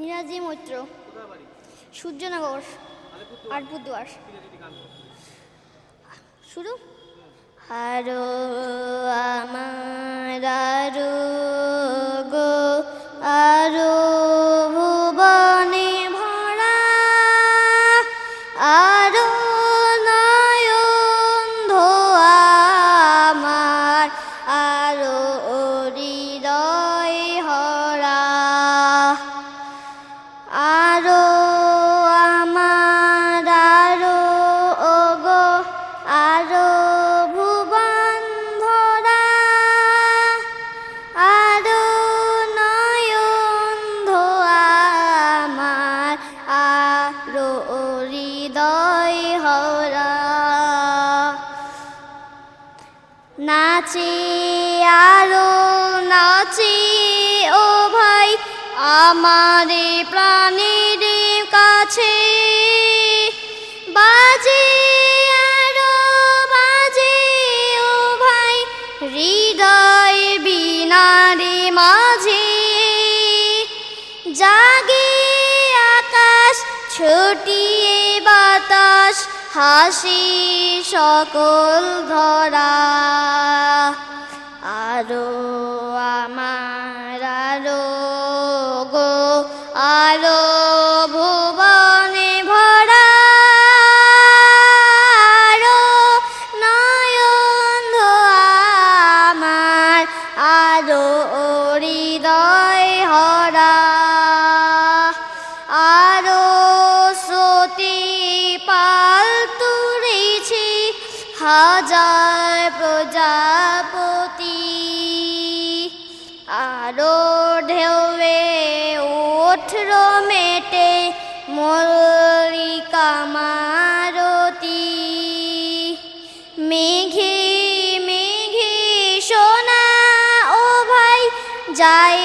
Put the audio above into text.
নিরাজি মৈত্র, সূর্যনগর আটপুরদুয়ার। শুরু আরও আমার আরও গো, আরও ভুবনে ভরা, আরও নয়ন ধোয়া আমার, আরও আরও হৃদয় হরা। নাচে আরও, নাচে, ও ভাই, আমারে প্রাণীর কাছে। বাজে আরও, বাজে, ও ভাই, হৃদয় বিনারে মাঝে। জাগে ছুটিয়ে বাতাস, হাসি সকল ধরা। আরও আমার, আরও গো, আরও ভুবনে ভরা। আরও নয়ন আমার, আরও হৃদয় হরা। আরও হাজার প্রজাপতি। আরও ঢেউয়ে ওঠর মেটে মল্লিকা মারতি। মেঘে মেঘে সোনা ও ভাই যাই